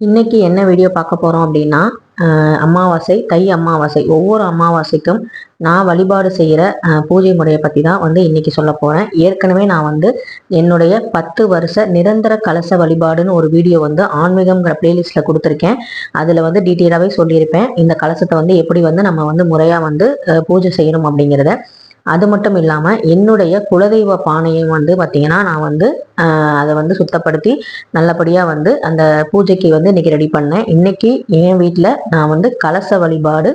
இன்னைக்கு என்ன வீடியோ பார்க்க போகிறோம் அப்படின்னா அமாவாசை தை அமாவாசை. ஒவ்வொரு அமாவாசைக்கும் நான் வழிபாடு செய்கிற பூஜை முறையை பற்றி தான் வந்து இன்னைக்கு சொல்ல போகிறேன் ஏற்கனவே நான் வந்து என்னுடைய பத்து வருஷ நிரந்தர கலச வழிபாடுன்னு ஒரு வீடியோ வந்து ஆன்மீகம்ங்கிற பிளேலிஸ்ட்டில் கொடுத்துருக்கேன். அதில் வந்து டீட்டெயிலாகவே சொல்லியிருப்பேன். இந்த கலசத்தை வந்து எப்படி வந்து நம்ம வந்து முறையாக வந்து பூஜை செய்யணும் அப்படிங்கிறத. அது மட்டும் இல்லாமல் என்னுடைய குலதெய்வ பானையை வந்து பார்த்தீங்கன்னா நான் வந்து அதை வந்து சுத்தப்படுத்தி நல்லபடியாக வந்து அந்த பூஜைக்கு வந்து இன்னைக்கு ரெடி பண்ணேன். இன்னைக்கு என் வீட்டில் நான் வந்து கலச வழிபாடு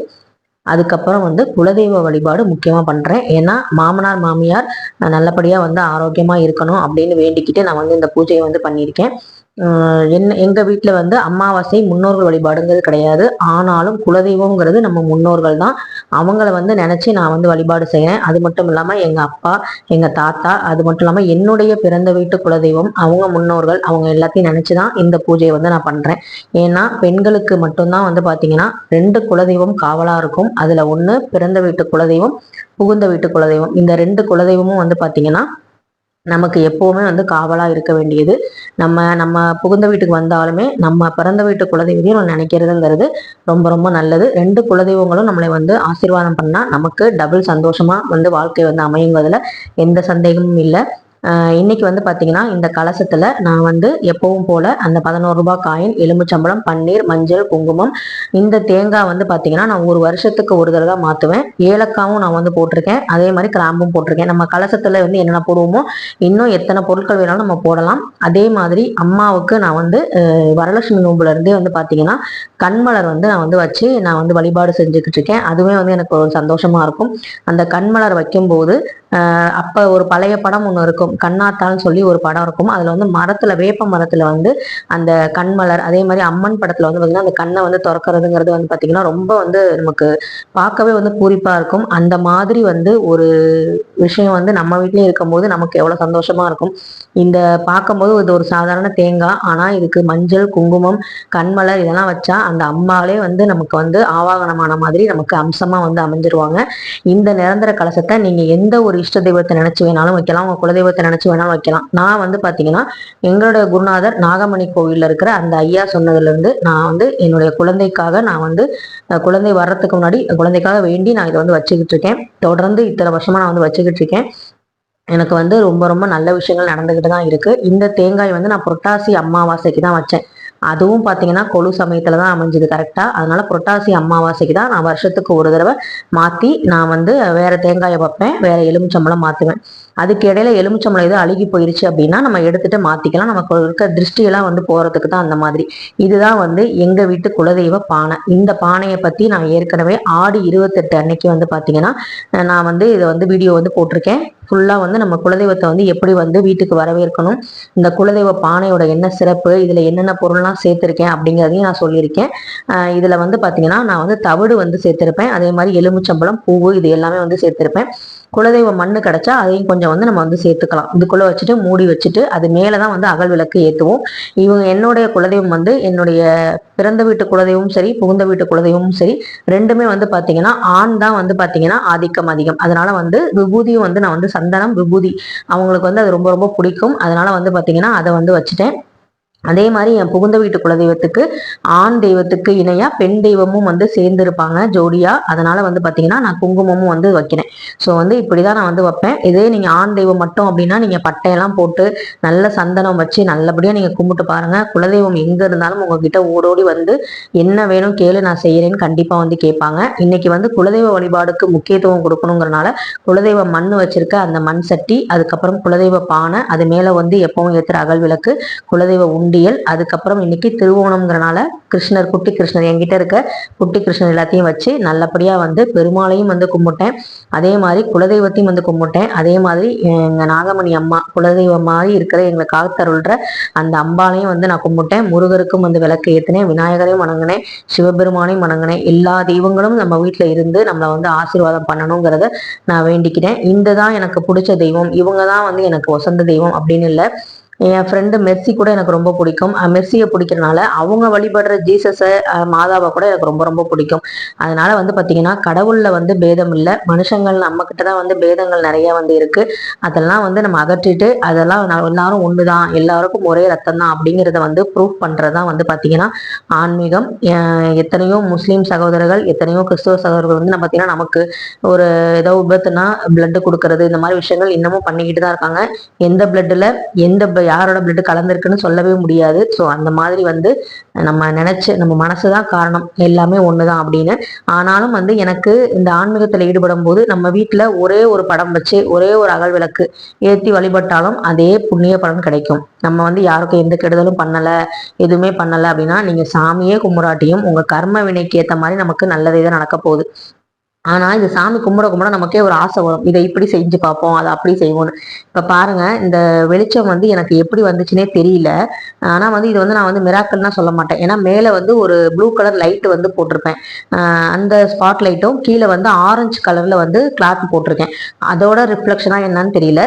அதுக்கப்புறம் வந்து குலதெய்வ வழிபாடு முக்கியமாக பண்ணுறேன் ஏன்னா மாமனார் மாமியார் நல்லபடியாக வந்து ஆரோக்கியமாக இருக்கணும் அப்படின்னு வேண்டிக்கிட்டு நான் வந்து இந்த பூஜையை வந்து பண்ணியிருக்கேன். என்ன எங்கள் வீட்டில் வந்து அமாவாசை முன்னோர்கள் வழிபாடுங்கிறது கிடையாது. ஆனாலும் குலதெய்வங்கிறது நம்ம முன்னோர்கள் தான். அவங்கள வந்து நினச்சி நான் வந்து வழிபாடு செய்கிறேன் அது மட்டும் இல்லாமல் எங்கள் அப்பா எங்கள் தாத்தா அது மட்டும் இல்லாமல் என்னுடைய பிறந்த வீட்டு குலதெய்வம் அவங்க முன்னோர்கள் அவங்க எல்லாத்தையும் நினச்சி தான் இந்த பூஜையை வந்து நான் பண்ணுறேன் ஏன்னா பெண்களுக்கு மட்டும்தான் வந்து பாத்தீங்கன்னா ரெண்டு குலதெய்வம் காவலாக இருக்கும். அதில் ஒன்று பிறந்த வீட்டு குலதெய்வம் புகுந்த வீட்டு குலதெய்வம். இந்த ரெண்டு குலதெய்வமும் வந்து பாத்தீங்கன்னா நமக்கு எப்போவுமே வந்து காவலாக இருக்க வேண்டியது. நம்ம நம்ம புகுந்த வீட்டுக்கு வந்தாலுமே நம்ம பிறந்த வீட்டு குலதெய்வத்தையும் நம்ம நினைக்கிறதுங்கிறது ரொம்ப ரொம்ப நல்லது. ரெண்டு குலதெய்வங்களும் நம்மளை வந்து ஆசீர்வாதம் பண்ணால் நமக்கு டபுள் சந்தோஷமாக வந்து வாழ்க்கை வந்து அமையுங்கிறதுல எந்த சந்தேகமும் இல்லை. இன்னைக்கு வந்து பார்த்தீங்கன்னா இந்த கலசத்தில் நான் வந்து எப்பவும் போல அந்த பதினோரு ரூபாய் காயின் எலுமிச்சம்பழம் பன்னீர் மஞ்சள் குங்குமம் இந்த தேங்காய் வந்து பார்த்தீங்கன்னா நான் ஒரு வருஷத்துக்கு ஒரு தடவை மாற்றுவேன் ஏலக்காவும் நான் வந்து போட்டிருக்கேன். அதே மாதிரி கிராம்பும் போட்டிருக்கேன். நம்ம கலசத்தில் வந்து என்னென்ன போடுவோமோ இன்னும் எத்தனை பொருட்கள் வேணாலும் நம்ம போடலாம். அதே மாதிரி அம்மாவுக்கு நான் வந்து வரலட்சுமி நோம்புலேருந்தே வந்து பார்த்தீங்கன்னா கண்மலர் வந்து நான் வந்து வச்சு நான் வந்து வழிபாடு செஞ்சுக்கிட்டு இருக்கேன். அதுவே வந்து எனக்கு ஒரு சந்தோஷமாக இருக்கும். அந்த கண்மலர் வைக்கும்போது அப்ப ஒரு பழைய படம் ஒன்று இருக்கும். கண்ணாத்தான்னு சொல்லி ஒரு படம் இருக்கும். அதுல வந்து மரத்துல வேப்ப மரத்துல வந்து அந்த கண்மலர் அதே மாதிரி அம்மன் படத்துல வந்து பாத்தீங்கன்னா அந்த கண்ணை வந்து திறக்கிறதுங்கிறது வந்து பாத்தீங்கன்னா ரொம்ப வந்து நமக்கு பார்க்கவே வந்து பூரிப்பா இருக்கும். அந்த மாதிரி வந்து ஒரு விஷயம் வந்து நம்ம வீட்லயும் இருக்கும்போது நமக்கு எவ்வளோ சந்தோஷமா இருக்கும். இந்த பார்க்கும்போது இது ஒரு சாதாரண தேங்காய். ஆனால் இதுக்கு மஞ்சள் குங்குமம் கண்மலர் இதெல்லாம் வச்சா அந்த அம்மாவே வந்து நமக்கு வந்து ஆவாகனமான மாதிரி நமக்கு அம்சமாக வந்து அமைஞ்சிருவாங்க. இந்த நிரந்தர கலசத்தை நீங்கள் எந்த ஒரு இஷ்ட தெய்வத்தை நினச்சி வேணாலும் வைக்கலாம். உங்கள் குலதெய்வத்தை நினச்சி வேணாலும் வைக்கலாம். நான் வந்து பார்த்தீங்கன்னா எங்களுடைய குருநாதர் நாகமணி கோவிலில் இருக்கிற அந்த ஐயா சொன்னதுலேருந்து நான் வந்து என்னுடைய குழந்தைக்காக நான் வந்து குழந்தை வர்றதுக்கு முன்னாடி குழந்தைக்காக வேண்டி நான் இதை வந்து வச்சுக்கிட்டு இருக்கேன். தொடர்ந்து இத்தனை வருஷமாக நான் வந்து வச்சுக்கிட்டு இருக்கேன் எனக்கு வந்து ரொம்ப ரொம்ப நல்ல விஷயங்கள் நடந்துக்கிட்டு தான் இருக்கு. இந்த தேங்காய் வந்து நான் புரட்டாசி அமாவாசைக்கு தான் வச்சேன். அதுவும் பார்த்தீங்கன்னா கொழு சமயத்தில் தான் அமைஞ்சது கரெக்டாக அதனால் புரட்டாசி அமாவாசைக்கு தான் நான் வருஷத்துக்கு ஒரு தடவை மாற்றி நான் வந்து வேறு தேங்காயை வைப்பேன் வேறு எலுமிச்சம்பழம் மாற்றுவேன் அதுக்கு இடையில எலுமிச்சம்பழம் எதுவும் அழுகி போயிருச்சு அப்படின்னா நம்ம எடுத்துகிட்டு மாற்றிக்கலாம் நமக்கு இருக்க திருஷ்டியெல்லாம் வந்து போகிறதுக்கு தான் அந்த மாதிரி. இதுதான் வந்து எங்கள் வீட்டு குலதெய்வ பானை. இந்த பானையை பற்றி நான் ஏற்கனவே ஆடி இருபத்தெட்டு அன்னைக்கு வந்து பார்த்தீங்கன்னா நான் வந்து இதை வந்து வீடியோ வந்து போட்டிருக்கேன். ஃபுல்லா வந்து நம்ம குலதெய்வத்தை வந்து எப்படி வந்து வீட்டுக்கு வரவேற்கணும்? இந்த குலதெய்வ பானையோட என்ன சிறப்பு? இதுல என்னென்ன பொருள்லாம் சேர்த்திருக்கேன் அப்படிங்கிறதையும் நான் சொல்லியிருக்கேன். ஆஹ் இதுல வந்து பாத்தீங்கன்னா நான் வந்து தவிடு வந்து சேர்த்திருப்பேன். அதே மாதிரி எலுமிச்சம்பழம் பூவு இது எல்லாமே வந்து சேர்த்துருப்பேன். குலதெய்வ மண்ணு கிடைச்சா அதையும் கொஞ்சம் வந்து நம்ம வந்து சேர்த்துக்கலாம். இதுக்குள்ள வச்சுட்டு மூடி வச்சுட்டு அது மேலே தான் வந்து அகல் விளக்கு ஏற்றுவோம் இவங்க என்னுடைய குலதெய்வம் வந்து என்னுடைய பிறந்த வீட்டு குலதெய்வமும் சரி புகுந்த வீட்டு குலதெய்வமும் சரி ரெண்டுமே வந்து பார்த்தீங்கன்னா ஆண் தான் வந்து பார்த்தீங்கன்னா ஆதிக்கம் அதிகம். அதனால வந்து விபூதியும் வந்து நான் வந்து சந்தனம் விபூதி. அவங்களுக்கு வந்து அது ரொம்ப ரொம்ப பிடிக்கும். அதனால வந்து பார்த்தீங்கன்னா அதை வந்து வச்சுட்டேன். அதே மாதிரி என் புகுந்த வீட்டு குலதெய்வத்துக்கு ஆண் தெய்வத்துக்கு இணையா பெண் தெய்வமும் வந்து சேர்ந்துருப்பாங்க ஜோடியாக ஜோடியா. அதனால வந்து பாத்தீங்கன்னா நான் குங்குமமும் வந்து வைக்கிறேன். ஸோ வந்து இப்படிதான் நான் வந்து வைப்பேன். இதே நீங்க ஆண் தெய்வம் மட்டும் அப்படின்னா நீங்க பட்டையெல்லாம் போட்டு நல்ல சந்தனம் வச்சு நல்லபடியா நீங்க கும்பிட்டு பாருங்க. குலதெய்வம் எங்க இருந்தாலும் உங்ககிட்ட ஓடோடி வந்து என்ன வேணும் கேளு நான் செய்யறேன்னு கண்டிப்பா வந்து கேட்பாங்க. இன்னைக்கு வந்து குலதெய்வ வழிபாடுக்கு முக்கியத்துவம் கொடுக்கணுங்கிறனால குலதெய்வ மண் வச்சிருக்க அந்த மண் சட்டி அதுக்கப்புறம் குலதெய்வ பானை அது மேல வந்து எப்பவும் ஏத்துற அகல் விளக்கு குலதெய்வ உண்டியல் அதுக்கப்புறம் இன்னைக்கு திருவோணம்ங்கிறனால கிருஷ்ணர் குட்டி கிருஷ்ணர் என்கிட்ட இருக்க குட்டி கிருஷ்ணர் எல்லாத்தையும் வச்சு நல்லபடியாக வந்து பெருமாளையும் வந்து கும்பிட்டேன். அதே மாதிரி குலதெய்வத்தையும் வந்து கும்பிட்டேன். அதே மாதிரி எங்கள் நாகமணி அம்மா குலதெய்வம் மாதிரி இருக்கிற எங்களை காத்தருள்ற அந்த அம்பாலையும் வந்து நான் கும்பிட்டேன். முருகருக்கும் வந்து விளக்கு ஏற்றினேன் விநாயகரையும் வணங்கினேன். சிவபெருமானையும் வணங்கினேன். எல்லா தெய்வங்களும் நம்ம வீட்டில் இருந்து நம்மளை வந்து ஆசீர்வாதம் பண்ணணுங்கிறத நான் வேண்டிக்கிட்டேன் இந்த தான் எனக்கு பிடிச்ச தெய்வம். இவங்க தான் வந்து எனக்கு வசந்த தெய்வம் அப்படின்னு இல்லை. என் ஃப்ரெண்டு மெர்சி கூட எனக்கு ரொம்ப பிடிக்கும். மெஸ்ஸியை மெர்சியை பிடிக்கிறனால அவங்க வழிபடுற ஜீசஸை மாதாவை கூட எனக்கு ரொம்ப ரொம்ப பிடிக்கும். அதனால வந்து பார்த்தீங்கன்னா கடவுளில் வந்து பேதம் இல்லை. மனுஷங்கள் நம்ம கிட்ட தான் வந்து பேதங்கள் நிறைய வந்து இருக்கு. அதெல்லாம் வந்து நம்ம அகற்றிட்டு அதெல்லாம் எல்லாரும் ஒன்று தான் எல்லாருக்கும் ஒரே ரத்தம் தான் அப்படிங்கிறத வந்து ப்ரூவ் பண்ணுறது தான் வந்து பார்த்தீங்கன்னா ஆன்மீகம். எத்தனையோ முஸ்லீம் சகோதரர்கள் எத்தனையோ கிறிஸ்துவ சகோதரர்கள் வந்து நம்ம பார்த்தீங்கன்னா நமக்கு ஒரு ஏதோ விபத்துனா பிளட்டு கொடுக்கறது இந்த மாதிரி விஷயங்கள் இன்னமும் பண்ணிக்கிட்டு தான் இருக்காங்க. எந்த பிளட்டில் எந்த யாரோட பிளட் கலந்துருக்குன்னு சொல்லவே முடியாது. ஸோ அந்த மாதிரி வந்து நம்ம நினைச்சு நம்ம மனசு தான் காரணம். எல்லாமே ஒன்று தான் அப்படின்னு. ஆனாலும் வந்து எனக்கு இந்த ஆன்மீகத்தில் ஈடுபடும் போது நம்ம வீட்டில் ஒரே ஒரு படம் வச்சு ஒரே ஒரு அகல் விளக்கு ஏற்றி வழிபட்டாலும் அதே புண்ணிய பலன் கிடைக்கும். நம்ம வந்து யாருக்கும் எந்த கெடுதலும் பண்ணலை எதுவுமே பண்ணலை அப்படின்னா நீங்கள் சாமியே கும்பிடாட்டியும் உங்கள் கர்ம வினைக்கு ஏற்ற மாதிரி நமக்கு நல்லதே தான் நடக்க போகுது. ஆனா இது சாமி கும்பிட கும்பிட நமக்கே ஒரு ஆசை வரும். இதை இப்படி செஞ்சு பார்ப்போம் அதை அப்படி செய்வோம்னு. இப்ப பாருங்க இந்த வெளிச்சம் வந்து எனக்கு எப்படி வந்துச்சுன்னே தெரியல. ஆனா வந்து இது வந்து நான் வந்து மிராக்கள்னா சொல்ல மாட்டேன். ஏன்னா மேல வந்து ஒரு ப்ளூ கலர் லைட் வந்து போட்டிருப்பேன். அந்த ஸ்பாட் லைட்டும் கீழே வந்து ஆரஞ்சு கலர்ல வந்து கிளாத் போட்டிருக்கேன். அதோட ரிஃப்ளெக்ஷனா என்னன்னு தெரியல.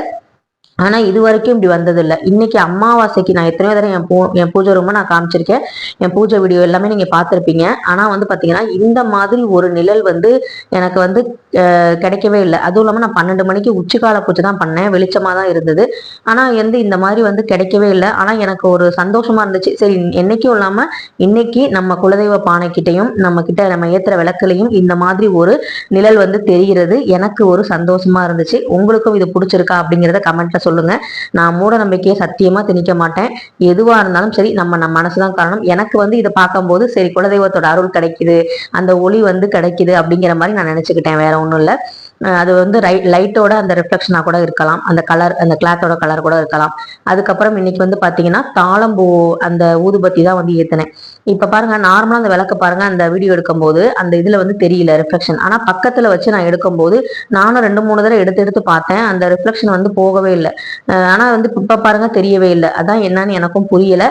ஆனால் இது வரைக்கும் இப்படி வந்ததில்லை. இன்னைக்கு அமாவாசைக்கு நான் எத்தனையோ தடவை என் பூ என் பூஜை ரூமை நான் காமிச்சிருக்கேன். என் பூஜை வீடியோ எல்லாமே நீங்கள் பார்த்துருப்பீங்க. ஆனால் வந்து பார்த்தீங்கன்னா இந்த மாதிரி ஒரு நிழல் வந்து எனக்கு வந்து கிடைக்கவே இல்லை. அதுவும் இல்லாமல் நான் பன்னெண்டு மணிக்கு உச்சிக்கால பூஜை தான் பண்ணேன். வெளிச்சமாக தான் இருந்தது. ஆனால் வந்து இந்த மாதிரி வந்து கிடைக்கவே இல்லை. ஆனால் எனக்கு ஒரு சந்தோஷமாக இருந்துச்சு. சரி என்னைக்கும் இல்லாமல் இன்னைக்கு நம்ம குலதெய்வ பானைக்கிட்டையும் நம்ம கிட்ட நம்ம ஏற்றுற விளக்குலையும் இந்த மாதிரி ஒரு நிழல் வந்து தெரிகிறது. எனக்கு ஒரு சந்தோஷமாக இருந்துச்சு. உங்களுக்கும் இது பிடிச்சிருக்கா அப்படிங்கிறத கமெண்ட்டில் சொல்லுங்க. நான் மூட நம்பிக்கையை சத்தியமா திணிக்க மாட்டேன். எதுவா இருந்தாலும் சரி நம்ம நம்ம மனசுதான் காரணம். எனக்கு வந்து இதை பார்க்கும்போது சரி குலதெய்வத்தோட அருள் கிடைக்குது அந்த ஒளி வந்து கிடைக்குது அப்படிங்கிற மாதிரி நான் நினைச்சுக்கிட்டேன். வேற ஒன்றும் இல்லை. அது வந்து ரைட் லைட்டோட அந்த ரிஃப்ளெக்ஷனாக கூட இருக்கலாம். அந்த கலர் அந்த கிளாத்தோட கலர் கூட இருக்கலாம். அதுக்கப்புறம் இன்னைக்கு வந்து பார்த்தீங்கன்னா தாளம்பூ அந்த ஊதுபத்தி தான் வந்து ஏற்றினேன் இப்போ பாருங்க நார்மலாக அந்த விளக்கு பாருங்க அந்த வீடியோ எடுக்கும்போது அந்த இதில் வந்து தெரியல ரிஃப்ளெக்ஷன் ஆனால் பக்கத்தில் வச்சு நான் எடுக்கும்போது நானும் ரெண்டு மூணு தடவை எடுத்து எடுத்து பார்த்தேன். அந்த ரிஃப்ளெக்ஷன் வந்து போகவே இல்லை. ஆனால் வந்து இப்போ பாருங்க தெரியவே இல்லை. அதான் என்னன்னு எனக்கும் புரியலை.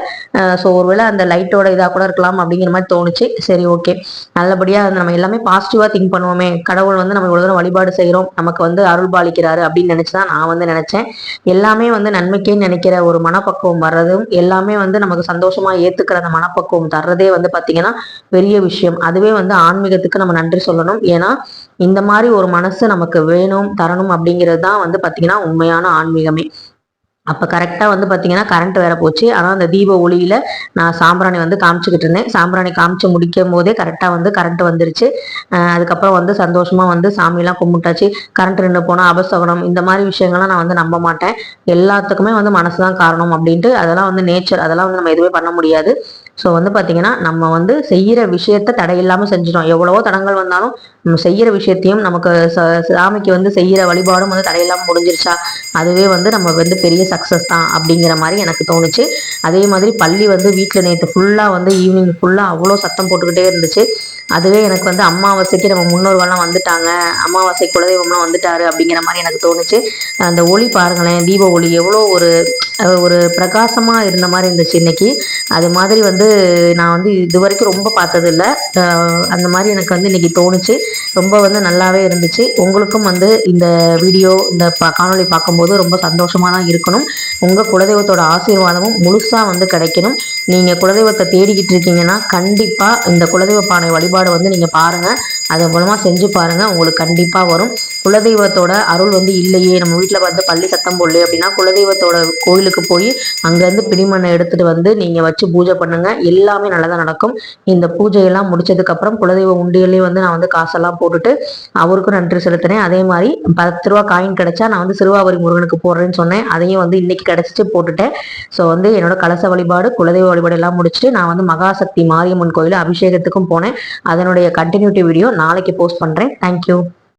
ஸோ ஒருவேளை அந்த லைட்டோட இதாக கூட இருக்கலாம் அப்படிங்கிற மாதிரி தோணுச்சு. சரி ஓகே நல்லபடியாக நம்ம எல்லாமே பாசிட்டிவாக திங்க் பண்ணுவோமே. கடவுள் வந்து நம்ம இவ்வளோ தூரம் வழிபாடு செய்கிறோம் நமக்கு வந்து அருள் பாலிக்கிறாரு அப்படின்னு நினச்சி தான் நான் வந்து நினச்சேன். எல்லாமே வந்து நன்மைக்கே நினைக்கிற ஒரு மனப்பக்குவம் வர்றதும் எல்லாமே வந்து நமக்கு சந்தோஷமா ஏத்துக்கிற அந்த மனப்பக்குவம் தர்றதே வந்து பாத்தீங்கன்னா பெரிய விஷயம். அதுவே வந்து ஆன்மீகத்துக்கு நம்ம நன்றி சொல்லணும். ஏன்னா இந்த மாதிரி ஒரு மனசு நமக்கு வேணும் தரணும் அப்படிங்கிறது தான் வந்து பார்த்தீங்கன்னா உண்மையான ஆன்மீகமே. அப்போ கரெக்டாக வந்து பார்த்தீங்கன்னா கரண்ட் வேற போச்சு. ஆனால் அந்த தீப ஒளியில் நான் சாம்பிராணி வந்து காமிச்சுக்கிட்டு இருந்தேன். சாம்பிராணி காமிச்சு முடிக்கும் போதே கரெக்டாக வந்து கரண்ட் வந்துருச்சு. அதுக்கப்புறம் வந்து சந்தோஷமாக வந்து சாமியெல்லாம் கும்பிட்டாச்சு. கரண்ட் நின்று போனால் அபசகனம் இந்த மாதிரி விஷயங்கள்லாம் நான் வந்து நம்ப மாட்டேன். எல்லாத்துக்குமே வந்து மனசு தான் காரணம் அப்படின்ட்டு அதெல்லாம் வந்து நேச்சர் அதெல்லாம் வந்து நம்ம எதுவுமே பண்ண முடியாது. ஸோ வந்து பார்த்தீங்கன்னா நம்ம வந்து செய்கிற விஷயத்த தடையில்லாமல் செஞ்சிட்டோம். எவ்வளவோ தடங்கள் வந்தாலும் நம்ம செய்கிற விஷயத்தையும் நமக்கு ச- சாமிக்கு வந்து செய்கிற வழிபாடும் வந்து தடையில்லாமல் முடிஞ்சிருச்சா? அதுவே வந்து நம்ம வந்து பெரிய சக்ஸஸ் தான் அப்படிங்கிற மாதிரி எனக்கு தோணுச்சு. அதே மாதிரி பள்ளி வந்து வீட்டில் நேற்று ஃபுல்லாக வந்து ஈவினிங் ஃபுல்லாக அவ்வளோ சத்தம் போட்டுக்கிட்டே இருந்துச்சு. அதுவே எனக்கு வந்து அமாவாசைக்கு நம்ம முன்னோர்கள்லாம் வந்துட்டாங்க. அமாவாசை குலதெய்வம்லாம் வந்துட்டாரு அப்படிங்கிற மாதிரி எனக்கு தோணுச்சு. அந்த ஒளி பாருங்களேன் தீப ஒளி எவ்வளோ ஒரு ஒரு பிரகாசமாக இருந்த மாதிரி இருந்துச்சு இன்னைக்கு. அது மாதிரி வந்து நான் வந்து இது வரைக்கும் ரொம்ப பார்த்ததில்ல. அந்த மாதிரி எனக்கு வந்து இன்னைக்கு தோணுச்சு. ரொம்ப வந்து நல்லாவே இருந்துச்சு. உங்களுக்கும் வந்து இந்த வீடியோ இந்த காணொலி காணொளி பார்க்கும்போது ரொம்ப சந்தோஷமாக தான் இருக்கணும். உங்கள் குலதெய்வத்தோட ஆசீர்வாதமும் முழுசாக வந்து கிடைக்கணும். நீங்கள் குலதெய்வத்தை தேடிக்கிட்டு இருக்கீங்கன்னா கண்டிப்பாக இந்த குலதெய்வ பானை வழிபாடு வேறுபாடு வந்து நீங்கள் பாருங்கள் அதன் மூலமாக செஞ்சு பாருங்கள் உங்களுக்கு கண்டிப்பாக வரும். குலதெய்வத்தோட அருள் வந்து இல்லையே. நம்ம வீட்டில் வந்து பள்ளி சத்தம் போடலையே அப்படின்னா குலதெய்வத்தோட கோயிலுக்கு போய் அங்கேருந்து பிடிமண்ணை எடுத்துகிட்டு வந்து நீங்கள் வச்சு பூஜை பண்ணுங்கள் எல்லாமே நல்லதாக நடக்கும். இந்த பூஜையெல்லாம் முடிச்சதுக்கப்புறம் குலதெய்வ உண்டியலையும் வந்து நான் வந்து காசெல்லாம் போட்டுட்டு அவருக்கும் நன்றி செலுத்தினேன். அதே மாதிரி பத்து ரூபா காயின் கிடைச்சா நான் வந்து சிறுவாவரி முருகனுக்கு போடுறேன்னு சொன்னேன். அதையும் வந்து இன்னைக்கு கிடைச்சிட்டு போட்டுட்டேன். ஸோ வந்து என்னோட கலச வழிபாடு குலதெய்வ வழிபாடு எல்லாம் முடிச்சுட்டு நான் வந்து மகாசக்தி மாரியம்மன் கோயில் அபிஷேகத்துக்கும் போனேன். அதனுடைய கண்டினியூட்டி வீடியோ நாளைக்கு போஸ்ட் பண்ணுறேன் தேங்க்யூ